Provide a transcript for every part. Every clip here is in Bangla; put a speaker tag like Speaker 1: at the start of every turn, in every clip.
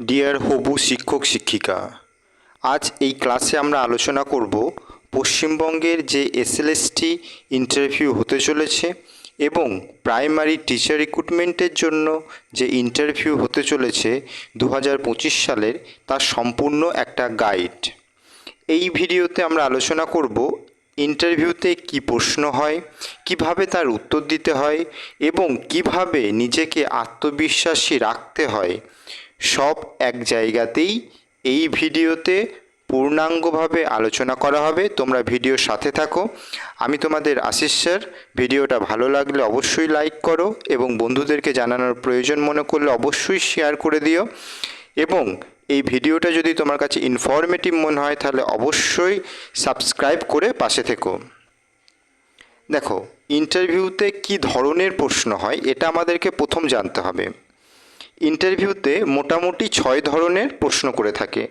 Speaker 1: ডিয়ার হবু শিক্ষক শিক্ষিকা, আজ এই ক্লাসে আমরা আলোচনা করব পশ্চিমবঙ্গের যে এসএলএসটি ইন্টারভিউ হতে চলেছে এবং প্রাইমারি টিচার রিক্রুটমেন্টের জন্য যে ইন্টারভিউ হতে চলেছে দু হাজার পঁচিশ সালের তার সম্পূর্ণ একটা গাইড এই ভিডিওতে আমরা আলোচনা করব ইন্টারভিউতে কি প্রশ্ন হয়, কীভাবে তার উত্তর দিতে হয় এবং কীভাবে নিজেকে আত্মবিশ্বাসী রাখতে হয় সব এক জায়গাতেই এই ভিডিওতে পূর্ণাঙ্গভাবে আলোচনা করা হবে। তোমরা ভিডিওর সাথে থাকো। আমি তোমাদের আশিস স্যার। ভিডিওটা ভালো লাগলে অবশ্যই লাইক করো এবং বন্ধুদেরকে জানানোর প্রয়োজন মনে করলে অবশ্যই শেয়ার করে দিও। এবং এই ভিডিওটা যদি তোমার কাছে ইনফরমেটিভ মনে হয়, তাহলে অবশ্যই সাবস্ক্রাইব করে পাশে থেকো। দেখো ইন্টারভিউতে কি ধরনের প্রশ্ন হয়, এটা আমাদেরকে প্রথম জানতে হবে। ইন্টারভিউতে মোটামুটি ছয় ধরনের প্রশ্ন করে থাকে।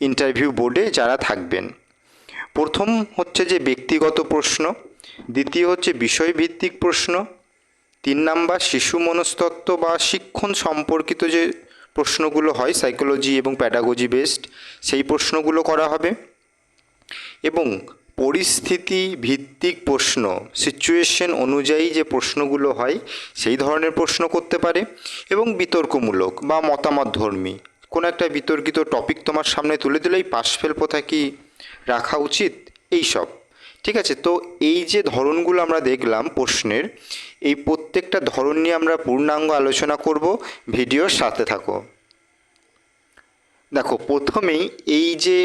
Speaker 1: ইন্টারভিউ বোর্ডে যারা থাকবেন। প্রথম হচ্ছে যে ব্যক্তিগত প্রশ্ন, দ্বিতীয় হচ্ছে বিষয়ভিত্তিক প্রশ্ন, তিন নাম্বার শিশু মনস্তত্ত্ব বা শিক্ষণ সম্পর্কিত যে প্রশ্নগুলো হয় সাইকোলজি এবং প্যাডাগজি বেসড সেই প্রশ্নগুলো করা হবে। এবং পরিস্থিতি ভিত্তিক প্রশ্ন সিচুয়েশন অনুযায়ী যে প্রশ্নগুলো হয়, সেই ধরনের প্রশ্ন করতে পারে এবং বিতর্কমূলক বা মতামতধর্মী। কোনো একটা বিতর্কিত টপিক তোমার সামনে তুলে দিলেই পাশ ফেল প্রথা কি রাখা উচিত? এই সব। ঠিক আছে? তো এই যে ধরনগুলো আমরা দেখলাম প্রশ্নের, এই প্রত্যেকটা ধরন নিয়ে আমরা পূর্ণাঙ্গ আলোচনা করব। ভিডিওর সাথে থাকো। দেখো, প্রথমেই এই যে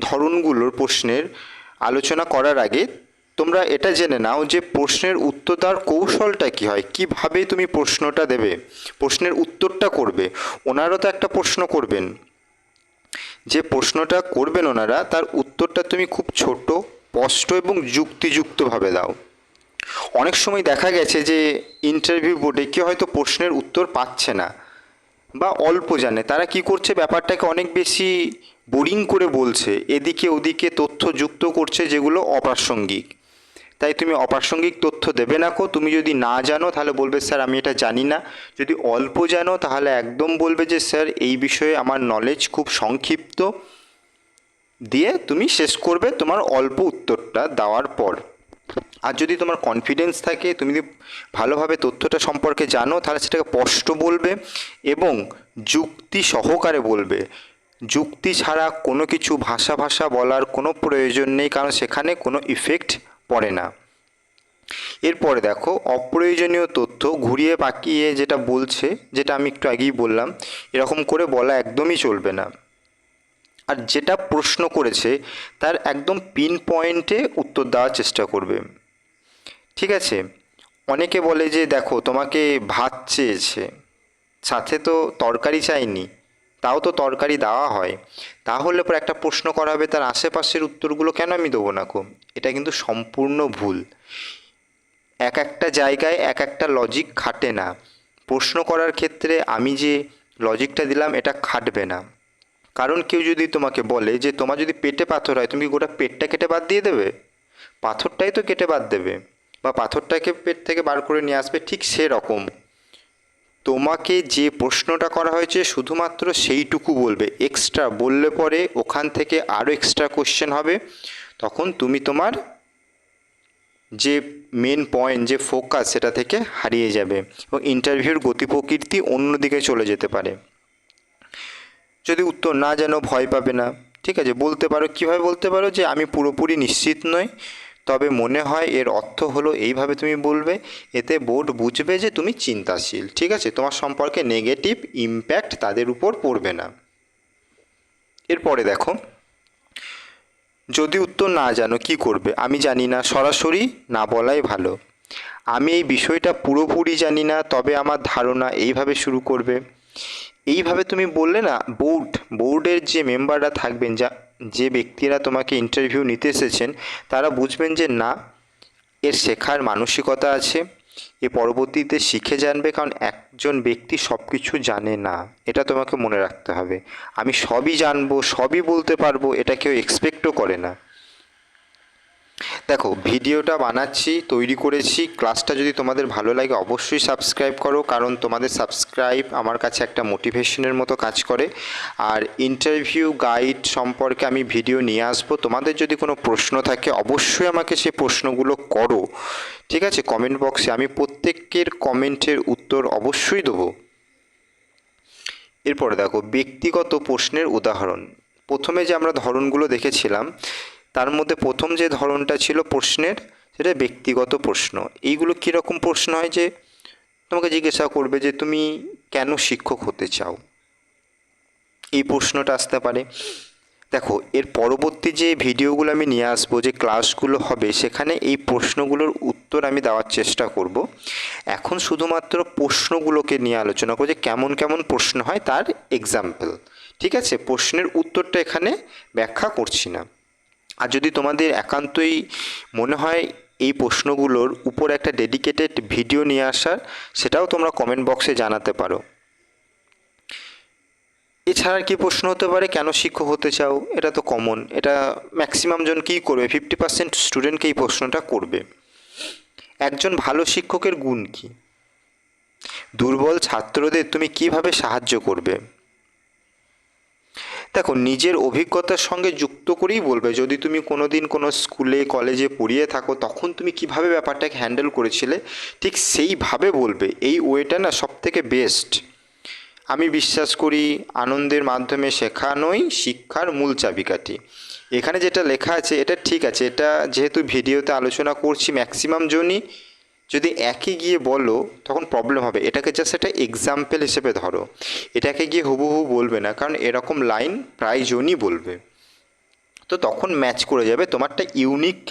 Speaker 1: ধরনগুলোর প্রশ্নের আলোচনা করার আগে তোমরা এটা জেনে নাও যে প্রশ্নের উত্তর দেওয়ার কৌশলটা কী হয়? কীভাবে তুমি প্রশ্নটা দেবে? প্রশ্নের উত্তরটা করবে। ওনারও তো একটা প্রশ্ন করবেন। যে প্রশ্নটা করবেন ওনারা, তার উত্তরটা তুমি খুব ছোট, স্পষ্ট এবং যুক্তিযুক্তভাবে দাও। অনেক সময় দেখা গেছে যে ইন্টারভিউ বোর্ডে কেউ হয়তো প্রশ্নের উত্তর পাচ্ছে না বা অল্প জানে। তারা কি করছে? ব্যাপারটাকে অনেক বেশি বোরিং করে বলছে, এদিকে ওদিকে তথ্য যুক্ত করছে যেগুলো অপ্রাসঙ্গিক। তাই তুমি অপ্রাসঙ্গিক তথ্য দেবে না কো, তুমি যদি না জানো তাহলে বলবে, স্যার, আমি এটা জানি না। যদি অল্প জানো তাহলে একদম বলবে যে, স্যার, এই বিষয়ে আমার নলেজ খুব সংক্ষিপ্ত। দিয়ে তুমি শেষ করবে তোমার অল্প উত্তরটা দেওয়ার পর। আর যদি তোমার কনফিডেন্স থাকে, তুমি যদি ভালোভাবে তথ্যটা সম্পর্কে জানো, তাহলে সেটাকে স্পষ্ট বলবে এবং যুক্তি সহকারে বলবে। যুক্তি ছাড়া কোনো কিছু ভাষা ভাষা বলার কোনো প্রয়োজন নেই, কারণ সেখানে কোনো ইফেক্ট পড়ে না। এরপরে দেখো, অপ্রয়োজনীয় তথ্য ঘুরিয়ে পাকিয়ে যেটা বলছে, যেটা আমি একটু আগেই বললাম, এরকম করে বলা একদমই চলবে না। আর যেটা প্রশ্ন করেছে, তার একদম পিন পয়েন্টে উত্তর দেওয়ার চেষ্টা করবে। ঠিক আছে? অনেকে বলে যে, দেখো, তোমাকে ভাত চেয়েছে, সাথে তো তরকারি চাইনি। তাও তো তরকারি দেওয়া হয়। তাহলে পর একটা প্রশ্ন করা হবে, তার আশেপাশের উত্তরগুলো কেন আমি দেবো না কো? এটা কিন্তু সম্পূর্ণ ভুল। এক একটা জায়গায় এক একটা লজিক খাটে না। প্রশ্ন করার ক্ষেত্রে আমি যে লজিকটা দিলাম, এটা খাটবে না। কারণ কেউ যদি তোমাকে বলে যে, তোমার যদি পেটে পাথর হয়, তুমি কি গোটা পেটটা কেটে বাদ দিয়ে দেবে? পাথরটাই তো কেটে বাদ দেবে। বা পাথরটাকে পেট থেকে বার করে নিয়ে আসবে, ঠিক সেরকম। তোমাকে যে প্রশ্নটা করা হয়েছে শুধুমাত্র সেইটুকু বলবে। এক্সট্রা বললে পরে ওখান থেকে আরও এক্সট্রা কোশ্চেন হবে। তখন তুমি তোমার যে মেন পয়েন্ট, যে ফোকাস, সেটা থেকে হারিয়ে যাবে এবং ইন্টারভিউর গতি প্রকৃতি অন্যদিকে চলে যেতে পারে। যদি উত্তর না জানো, ভয় পাবে না। ঠিক আছে, বলতে পারো। কীভাবে বলতে পারো যে আমি পুরোপুরি নিশ্চিত নই। তবে মনে হয় এর অর্থ হলো এইভাবে তুমি বলবে, এতে বোর্ড বুঝবে যে তুমি চিন্তাশীল। ঠিক আছে? তোমার সম্পর্কে নেগেটিভ ইম্প্যাক্ট তাদের উপর পড়বে না। এরপরে দেখো, যদি উত্তর না জানো, কি করবে? আমি জানি না, সরাসরি না বলাই ভালো। আমি এই বিষয়টা পুরোপুরি জানি না, তবে আমার ধারণা এইভাবে শুরু করবে। এইভাবে তুমি বললে না বোর্ড বোর্ডের যে মেম্বাররা থাকবেন, যা যে ব্যক্তিরা তোমাকে ইন্টারভিউ নিতে এসেছেন, তারা বুঝবেন যে না, এর শেখার মানসিকতা আছে, এ পরবর্তীতে শিখে জানবে কারণ একজন ব্যক্তি সব কিছু জানে না, এটা তোমাকে মনে রাখতে হবে। আমি সবই জানব, সবই বলতে পারব, এটা কেউ এক্সপেক্টও করে না। দেখো, ভিডিওটা বানাচ্ছি, তৈরি করেছি। ক্লাসটা যদি তোমাদের ভালো লাগে, অবশ্যই সাবস্ক্রাইব করো, কারণ তোমাদের সাবস্ক্রাইব আমার কাছে একটা মোটিভেশনের মতো কাজ করে। আর ইন্টারভিউ গাইড সম্পর্কে আমি ভিডিও নিয়ে আসব। তোমাদের যদি কোনো প্রশ্ন থাকে, অবশ্যই আমাকে সেই প্রশ্নগুলো করো। ঠিক আছে? কমেন্ট বক্সে আমি প্রত্যেকের কমেন্টের উত্তর অবশ্যই দেবো। এরপরে দেখো, ব্যক্তিগত প্রশ্নের উদাহরণ। প্রথমে যে আমরা ধরনগুলো দেখেছিলাম তার মধ্যে প্রথম যে ধরনটা ছিল প্রশ্নের, সেটা ব্যক্তিগত প্রশ্ন। এইগুলো কীরকম প্রশ্ন হয় যে, তোমাকে জিজ্ঞাসা করবে যে তুমি কেন শিক্ষক হতে চাও? এই প্রশ্নটা আসতে পারে। দেখো, এর পরবর্তী যে ভিডিওগুলো আমি নিয়ে আসব, যে ক্লাসগুলো হবে, সেখানে এই প্রশ্নগুলোর উত্তর আমি দেওয়ার চেষ্টা করব। এখন শুধুমাত্র প্রশ্নগুলোকে নিয়ে আলোচনা করব যে কেমন কেমন প্রশ্ন হয় তার এক্সাম্পল ঠিক আছে? প্রশ্নের উত্তরটা এখানে ব্যাখ্যা করছি না। আর যদি তোমাদের একান্তই মনে হয় এই প্রশ্নগুলোর উপর একটা ডেডিকেটেড ভিডিও নিয়ে আসার, সেটাও তোমরা কমেন্ট বক্সে জানাতে পারো। এছাড়া কি প্রশ্ন হতে পারে, কেন শিক্ষক হতে চাও? এটা তো কমন এটা ম্যাক্সিমাম জন কী করবে? ফিফটি পার্সেন্ট স্টুডেন্টকে এই প্রশ্নটা করবে। একজন ভালো শিক্ষকের গুণ কী? দুর্বল ছাত্রদের তুমি কীভাবে সাহায্য করবে? দেখো, নিজের অভিজ্ঞতার সঙ্গে যুক্ত করেই বলবে। যদি তুমি কোনো দিন কোনো স্কুলে, কলেজে পড়িয়ে থাকো, তখন তুমি কীভাবে ব্যাপারটাকে হ্যান্ডেল করেছিলে, ঠিক সেইভাবে বলবে। এই ওয়েটা না সব থেকে বেস্ট। আমি বিশ্বাস করি, আনন্দের মাধ্যমে শেখানোই শিক্ষার মূল চাবিকাঠি। এখানে যেটা লেখা আছে, এটা ঠিক আছে। এটা যেহেতু ভিডিওতে আলোচনা করছি, ম্যাক্সিমাম জনই যদি একই গিয়ে বলো, তখন প্রবলেম হবে। এটাকে জাস্ট একটা এক্সাম্পল হিসেবে ধরো। এটাকে গিয়ে হুবহু বলবে না, কারণ এরকম লাইন প্রায় জনই বলবে। তো তখন ম্যাচ করে যাবে। তোমারটা ইউনিক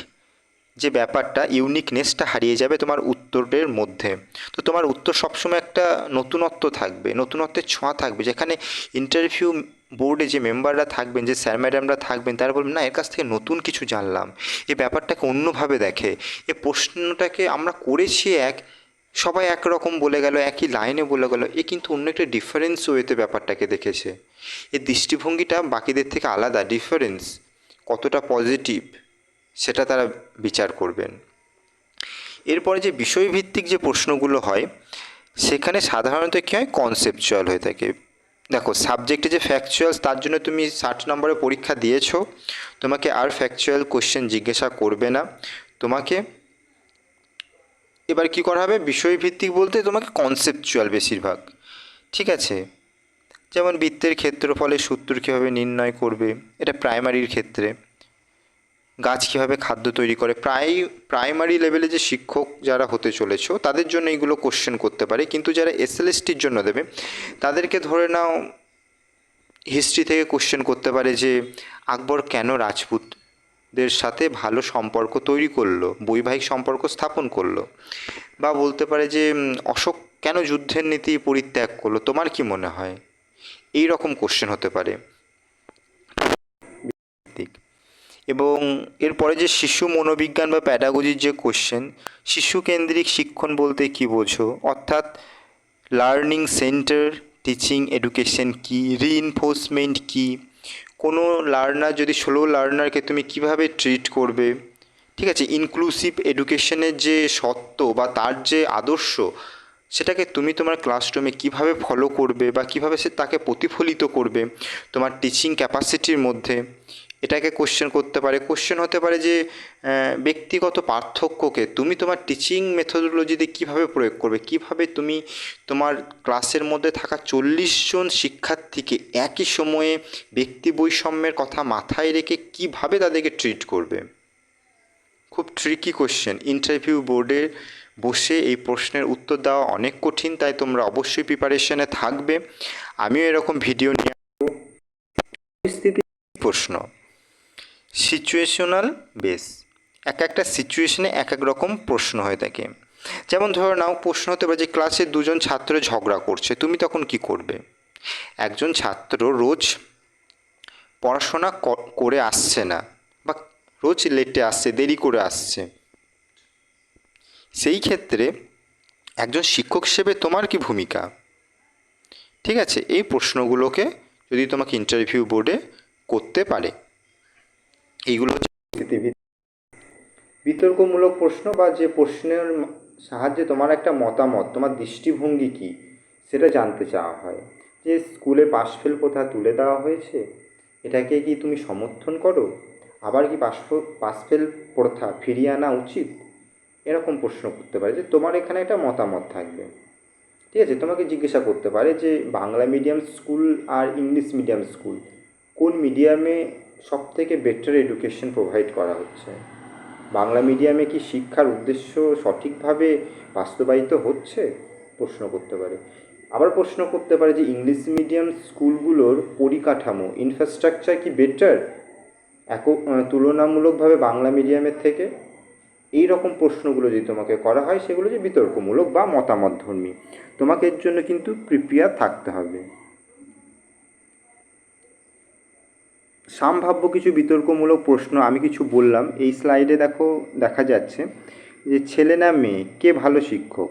Speaker 1: যে ব্যাপারটা ইউনিকনেসটা হারিয়ে যাবে তোমার উত্তরের মধ্যে। তো তোমার উত্তর সবসময় একটা নতুনত্ব থাকবে, নতুনত্বের ছোঁয়া থাকবে। যেখানে ইন্টারভিউ বোর্ডে যে মেম্বাররা থাকবেন, যে স্যার ম্যাডামরা থাকবেন, তারা বলবেন, না, এর কাছ থেকে নতুন কিছু জানলাম। এ ব্যাপারটাকে অন্যভাবে দেখে। এ প্রশ্নটাকে আমরা করেছি এক, সবাই একরকম বলে গেল, একই লাইনে বলে গেল। এ কিন্তু অন্য একটা ডিফারেন্স ওয়েতে ব্যাপারটাকে দেখেছে। এর দৃষ্টিভঙ্গিটা বাকিদের থেকে আলাদা ডিফারেন্স কতটা পজিটিভ সেটা তারা বিচার করবেন। এরপরে যে বিষয়ভিত্তিক যে প্রশ্নগুলো হয়, সেখানে সাধারণত কী হয়? কনসেপচুয়াল হয়ে থাকে। দেখো সাবজেক্টে যে ফ্যাকচুয়াল তার জন্য তুমি ষাট নম্বরে পরীক্ষা দিয়েছ। তোমাকে আর ফ্যাকচুয়াল কোশ্চেন জিজ্ঞাসা করবে না। তোমাকে এবার কি করা হবে? বিষয়ভিত্তিক বলতে তোমাকে কনসেপচুয়াল বেশিরভাগ। ঠিক আছে? যেমন বৃত্তের ক্ষেত্রফলের সূত্র কীভাবে নির্ণয় করবে? এটা প্রাইমারির ক্ষেত্রে। গাছ কীভাবে খাদ্য তৈরি করে? প্রাই প্রাইমারি লেভেলে যে শিক্ষক যারা হতে চলেছো, তাদের জন্য এইগুলো কোশ্চেন করতে পারে। কিন্তু যারা এসএলএসটির জন্য দেবে, তাদেরকে ধরে নাও হিস্ট্রি থেকে কোশ্চেন করতে পারে যে, আকবর কেন রাজপুতদের সাথে ভালো সম্পর্ক তৈরি করল? বৈবাহিক সম্পর্ক স্থাপন করল? বা বলতে পারে যে অশোক কেন যুদ্ধের নীতি পরিত্যাগ করল? তোমার কি মনে হয়? এই রকম কোশ্চেন হতে পারে। এবং এরপরে যে শিশু মনোবিজ্ঞান বা প্যাডাগজির যে কোশ্চেন শিশু কেন্দ্রিক শিক্ষণ বলতে কি বোঝো? অর্থাৎ লার্নিং সেন্টার টিচিং এডুকেশন কি? রিইনফোর্সমেন্ট কি? কোনো লার্নার যদি ষোলো লার্নারকে তুমি কীভাবে ট্রিট করবে? ঠিক আছে ইনক্লুসিভ এডুকেশনের যে সত্য বা তার যে আদর্শ, সেটাকে তুমি তোমার ক্লাসরুমে কীভাবে ফলো করবে বা কীভাবে সে তাকে প্রতিফলিত করবে? তোমার টিচিং ক্যাপাসিটির মধ্যে। এটাকে কোশ্চেন করতে পারে। কোশ্চেন হতে পারে যে ব্যক্তিগত পার্থক্যকে তুমি তোমার টিচিং মেথোডোলজিতে কীভাবে প্রয়োগ করবে? কীভাবে তুমি তোমার ক্লাসের মধ্যে থাকা চল্লিশ জন শিক্ষার্থীকে একই সময়ে ব্যক্তি বৈষম্যের কথা মাথায় রেখে কীভাবে তাদেরকে ট্রিট করবে? খুব ট্রিকি কোশ্চেন ইন্টারভিউ বোর্ডে বসে এই প্রশ্নের উত্তর দেওয়া অনেক কঠিন, তাই তোমরা অবশ্যই প্রিপারেশনে থাকবে। আমিও এরকম ভিডিও নিয়ে। পরিস্থিতি প্রশ্ন। Situational base. এক একটা সিচুয়েশনে এক এক রকম প্রশ্ন হয়ে থাকে। যেমন ধরো নাও প্রশ্ন হতে পারে যে ক্লাসে দুজন ছাত্র ঝগড়া করছে, তুমি তখন কি করবে? একজন ছাত্র রোজ পড়াশোনা করে আসছে না বা রোজ লেটে আসছে, দেরি করে আসছে। সেই ক্ষেত্রে একজন শিক্ষক হিসেবে তোমার কি ভূমিকা? ঠিক আছে, এই প্রশ্নগুলোকে যদি তোমাকে ইন্টারভিউ বোর্ডে করতে পারে এইগুলো বিতর্কমূলক প্রশ্ন বা যে প্রশ্নের সাহায্যে তোমার একটা মতামত, তোমার দৃষ্টিভঙ্গি কী, সেটা জানতে চাওয়া হয়। যে স্কুলে পাশ ফেল প্রথা তুলে দেওয়া হয়েছে, এটাকে কি তুমি সমর্থন করো? আবার কি পাশ পাশ ফেল প্রথা ফিরিয়ে আনা উচিত? এরকম প্রশ্ন করতে পারে যে তোমার এখানে একটা মতামত থাকবে। ঠিক আছে, তোমাকে জিজ্ঞাসা করতে পারে যে বাংলা মিডিয়াম স্কুল আর ইংলিশ মিডিয়াম স্কুল কোন মিডিয়ামে সব থেকে বেটার এডুকেশন প্রোভাইড করা হচ্ছে। বাংলা মিডিয়ামে কি শিক্ষার উদ্দেশ্য সঠিকভাবে বাস্তবায়িত হচ্ছে? প্রশ্ন করতে পারে। আবার প্রশ্ন করতে পারে যে ইংলিশ মিডিয়াম স্কুলগুলোর পরিকাঠামো ইনফ্রাস্ট্রাকচার কি বেটার এক তুলনামূলকভাবে বাংলা মিডিয়ামের থেকে? এই রকম প্রশ্নগুলো যদি তোমাকে করা হয়, সেগুলো যে বিতর্কমূলক বা মতামতধর্মী, তোমাকে এর জন্য কিন্তু প্রিপেয়ার থাকতে হবে। সম্ভাব্য কিছু বিতর্কমূলক প্রশ্ন আমি কিছু বললাম। এই স্লাইডে দেখো, দেখা যাচ্ছে যে ছেলে না মেয়ে, কে ভালো শিক্ষক?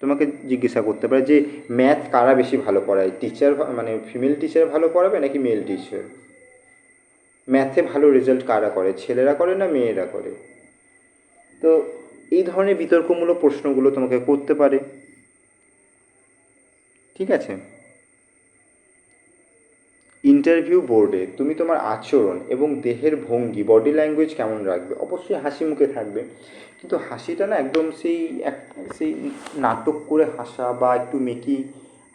Speaker 1: তোমাকে জিজ্ঞাসা করতে পারে যে ম্যাথ কারা বেশি ভালো পড়ায়? টিচার মানে ফিমেল টিচার ভালো পড়াবে নাকি মেল টিচার ম্যাথে ভালো রেজাল্ট কারা করে? ছেলেরা করে না মেয়েরা করে? তো এই ধরনের বিতর্কমূলক প্রশ্নগুলো তোমাকে করতে পারে। ঠিক আছে? ইন্টারভিউ বোর্ডে তুমি তোমার আচরণ এবং দেহের ভঙ্গি বডি ল্যাঙ্গুয়েজ কেমন রাখবে? অবশ্যই হাসি মুখে থাকবে। কিন্তু হাসিটা না একদম সেই এক, সেই নাটক করে হাসা বা একটু মেকি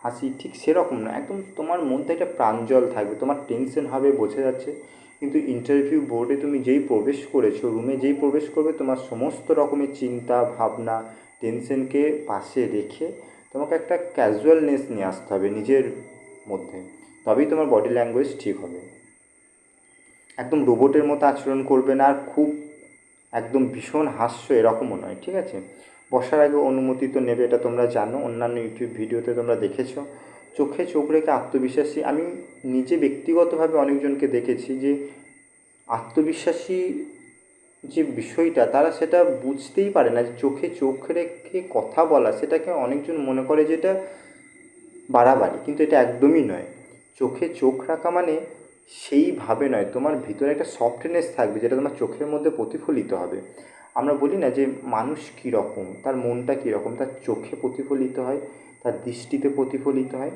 Speaker 1: হাসি ঠিক সেরকম না। একদম তোমার মধ্যে একটা প্রাঞ্জল থাকবে, তোমার টেনশন হবে বোঝা যাচ্ছে। কিন্তু ইন্টারভিউ বোর্ডে তুমি যেই প্রবেশ করেছ রুমে যেই প্রবেশ করবে, তোমার সমস্ত রকমের চিন্তা, ভাবনা টেনশনকে পাশে রেখে তোমাকে একটা ক্যাজুয়ালনেস নিয়ে আসতে হবে নিজের মধ্যে। তবেই তোমার বডি ল্যাঙ্গুয়েজ ঠিক হবে। একদম রোবটের মতো আচরণ করবে না, আর খুব একদম ভীষণ হাস্য এরকমও নয়, ঠিক আছে? বসার আগে অনুমতি তো নেবে, এটা তোমরা জানো, অন্যান্য ইউটিউব ভিডিওতে তোমরা দেখেছ। চোখে চোখ রেখে আত্মবিশ্বাসী, আমি নিজে ব্যক্তিগতভাবে অনেকজনকে দেখেছি যে আত্মবিশ্বাসী যে বিষয়টা, তারা সেটা বুঝতেই পারে না যে চোখে চোখ রেখে কথা বলা, সেটাকে অনেকজন মনে করে যে এটা বাড়াবাড়ি, কিন্তু এটা একদমই নয়। চোখে চোখ রাখা মানে সেইভাবে নয়। তোমার ভিতরে একটা সফটনেস থাকবে যেটা তোমার চোখের মধ্যে প্রতিফলিত হবে। আমরা বলি না যে মানুষ কীরকম, তার মনটা কীরকম, তার চোখে প্রতিফলিত হয়, তার দৃষ্টিতে প্রতিফলিত হয়।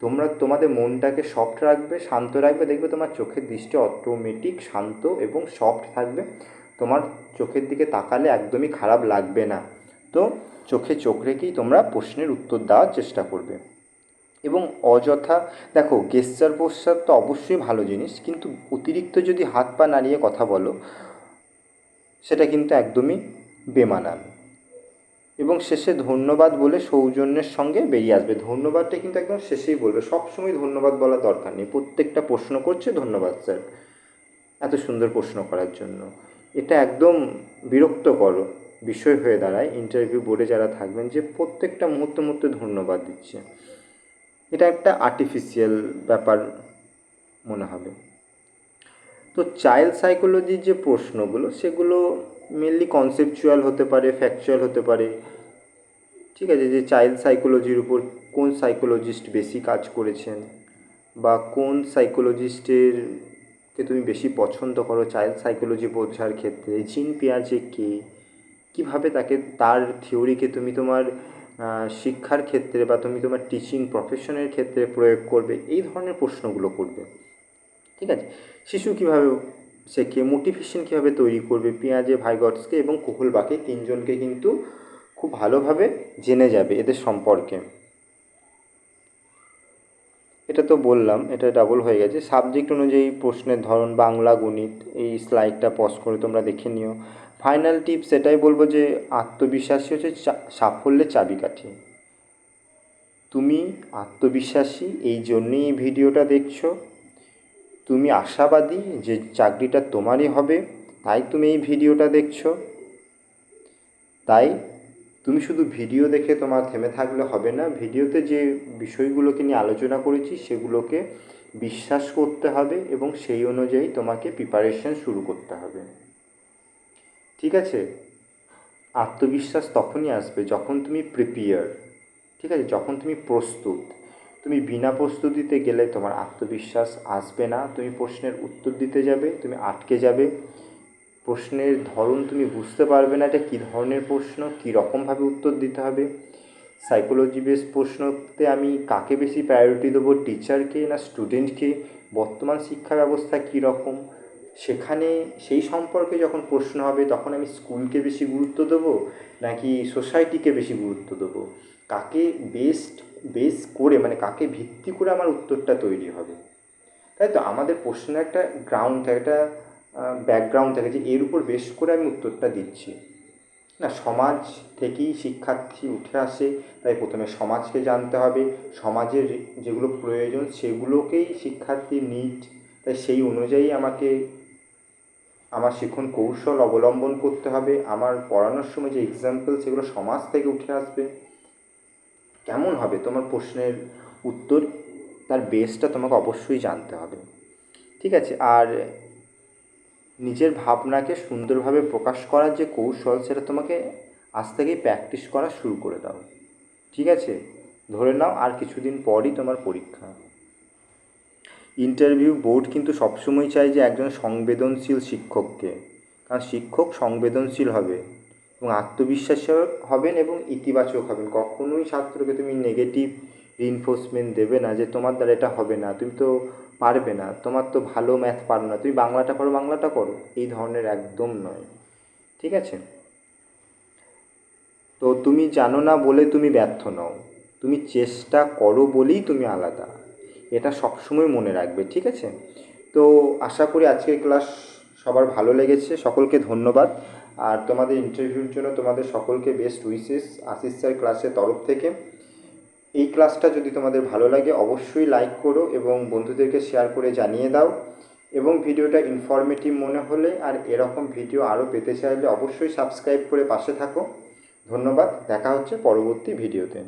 Speaker 1: তোমরা, তোমাদের মনটাকে সফট রাখবে, শান্ত রাখবে, দেখবে তোমার চোখের দৃষ্টি অটোমেটিক শান্ত এবং সফট থাকবে। তোমার চোখের দিকে তাকালে একদমই খারাপ লাগবে না। তো চোখে চোখ রেখেই তোমরা প্রশ্নের উত্তর দেওয়ার চেষ্টা করবে। এবং অযথা, দেখো গেস্টার পোস্টার তো অবশ্যই ভালো জিনিস, কিন্তু অতিরিক্ত যদি হাত পা নাড়িয়ে কথা বলো, সেটা কিন্তু একদমই বেমানান এবং শেষে ধন্যবাদ বলে সৌজন্যের সঙ্গে বেরিয়ে আসবে। ধন্যবাদটা কিন্তু একদম শেষেই বলবে। সবসময় ধন্যবাদ বলা দরকার নেই। প্রত্যেকটা প্রশ্ন করছে, ধন্যবাদ, স্যার। এত সুন্দর প্রশ্ন করার জন্য। এটা একদম বিরক্তকর বিষয় হয়ে দাঁড়ায়। ইন্টারভিউ বোর্ডে যারা থাকবেন যে প্রত্যেকটা মুহূর্তে মুহূর্তে ধন্যবাদ দিচ্ছে। এটা একটা আর্টিফিশিয়াল ব্যাপার মনে হবে। তো চাইল্ড সাইকোলজির যে প্রশ্নগুলো, সেগুলো মেনলি কনসেপচুয়াল হতে পারে ফ্যাকচুয়াল হতে পারে। ঠিক আছে, যে চাইল্ড সাইকোলজির উপর কোন সাইকোলজিস্ট বেশি কাজ করেছেন বা কোন সাইকোলজিস্টের কে তুমি বেশি পছন্দ করো চাইল্ড সাইকোলজি বোঝার ক্ষেত্রে? জিন পেঁয়াজে কে? কীভাবে তাকে, তার থিওরিকে তুমি তোমার শিক্ষার ক্ষেত্রে বা তুমি তোমার টিচিং প্রফেশনের ক্ষেত্রে প্রয়োগ করবে, এই ধরনের প্রশ্নগুলো করবে। ঠিক আছে? শিশু কীভাবে শেখে মোটিভেশন কীভাবে তৈরি করবে, পেঁয়াজে, ভাইগটসকে এবং কুহুলবাকে তিনজনকে কিন্তু খুব ভালোভাবে জেনে যাবে এদের সম্পর্কে। এটা তো বললাম, এটা ডাবল হয়ে গেছে। সাবজেক্ট অনুযায়ী প্রশ্নের ধরন, বাংলা গণিত, এই স্লাইডটা পজ করে তোমরা দেখে নিও। ফাইনাল টিপস এটাই বলব যে আত্মবিশ্বাসী হচ্ছে সাফল্যের চাবিকাঠি। তুমি আত্মবিশ্বাসী, এই জন্যেই ভিডিওটা দেখছ। তুমি আশাবাদী যে চাকরিটা তোমারই হবে, তাই তুমি এই ভিডিওটা দেখছ। তাই তুমি শুধু ভিডিও দেখে তোমার থেমে থাকলে হবে না, ভিডিওতে যে বিষয়গুলোকে নিয়ে আলোচনা করেছি, সেগুলোকে বিশ্বাস করতে হবে এবং সেই অনুযায়ী তোমাকে প্রিপারেশন শুরু করতে হবে। ঠিক আছে? আত্মবিশ্বাস তখনই আসবে যখন তুমি প্রিপেয়ার ঠিক আছে? যখন তুমি প্রস্তুত। তুমি বিনা প্রস্তুতিতে গেলে তোমার আত্মবিশ্বাস আসবে না, তুমি প্রশ্নের উত্তর দিতে যাবে, তুমি আটকে যাবে। প্রশ্নের ধরন তুমি বুঝতে পারবে না এটা কী ধরনের প্রশ্ন, কী রকমভাবে উত্তর দিতে হবে। সাইকোলজি বেস প্রশ্নতে আমি কাকে বেশি প্রায়োরিটি দেবো টিচারকে না স্টুডেন্টকে বর্তমান শিক্ষা ব্যবস্থা কী রকম সেখানে সেই সম্পর্কে যখন প্রশ্ন হবে, তখন আমি স্কুলকে বেশি গুরুত্ব দেবো নাকি সোসাইটিকে বেশি গুরুত্ব দেবো? কাকে বেস্ট বেস করে মানে কাকে ভিত্তি করে আমার উত্তরটা তৈরি হবে? তাই তো আমাদের প্রশ্নের একটা গ্রাউন্ড থাকে, একটা ব্যাকগ্রাউন্ড থাকে যে এর উপর বেশ করে আমি উত্তরটা দিচ্ছি। না, সমাজ থেকেই শিক্ষার্থী উঠে আসে, তাই প্রথমে সমাজকে জানতে হবে, সমাজের যেগুলো প্রয়োজন সেগুলোকেই শিক্ষার্থী নিড তাই সেই অনুযায়ী আমাকে আমার শিক্ষণ কৌশল অবলম্বন করতে হবে, আমার পড়ানোর সময় যে এক্সাম্পল সেগুলো সমাজ থেকে উঠে আসবে। কেমন হবে? তোমার প্রশ্নের উত্তর, তার বেসটা তোমাকে অবশ্যই জানতে হবে। ঠিক আছে? আর নিজের ভাবনাকে সুন্দরভাবে প্রকাশ করার যে কৌশল, সেটা তোমাকে আজ থেকেই প্র্যাকটিস করা শুরু করে দাও। ঠিক আছে? ধরে নাও, আর কিছুদিন পরই তোমার পরীক্ষা। ইন্টারভিউ বোর্ড কিন্তু সবসময় চাই যে একজন সংবেদনশীল শিক্ষককে। কারণ শিক্ষক সংবেদনশীল হবে এবং আত্মবিশ্বাসী হবেন এবং ইতিবাচক হবেন। কখনোই ছাত্রকে তুমি নেগেটিভ রিনফোর্সমেন্ট দেবে না যে তোমার দ্বারা এটা হবে না, তুমি তো পারবে না, তোমার তো ভালো ম্যাথ পারো না, তুমি বাংলাটা পারো বাংলাটা করো এই ধরনের একদম নয়। ঠিক আছে? তো তুমি জানো না বলে তুমি ব্যর্থ নও। তুমি চেষ্টা করো বলেই তুমি আলাদা। এটা সবসময় মনে রাখবে, ঠিক আছে? তো আশা করি আজকের ক্লাস সবার ভালো লেগেছে, সকলকে ধন্যবাদ। আর তোমাদের ইন্টারভিউর জন্য তোমাদের সকলকে বেস্ট উইসেস আশিস স্যার ক্লাসের তরফ থেকে। এই ক্লাসটা যদি তোমাদের ভালো লাগে, অবশ্যই লাইক করো এবং বন্ধুদেরকে শেয়ার করে জানিয়ে দাও। এবং ভিডিওটা ইনফরমেটিভ মনে হলে আর এরকম ভিডিও আরও পেতে চাইলে অবশ্যই সাবস্ক্রাইব করে পাশে থাকো। ধন্যবাদ, দেখা হচ্ছে পরবর্তী ভিডিওতে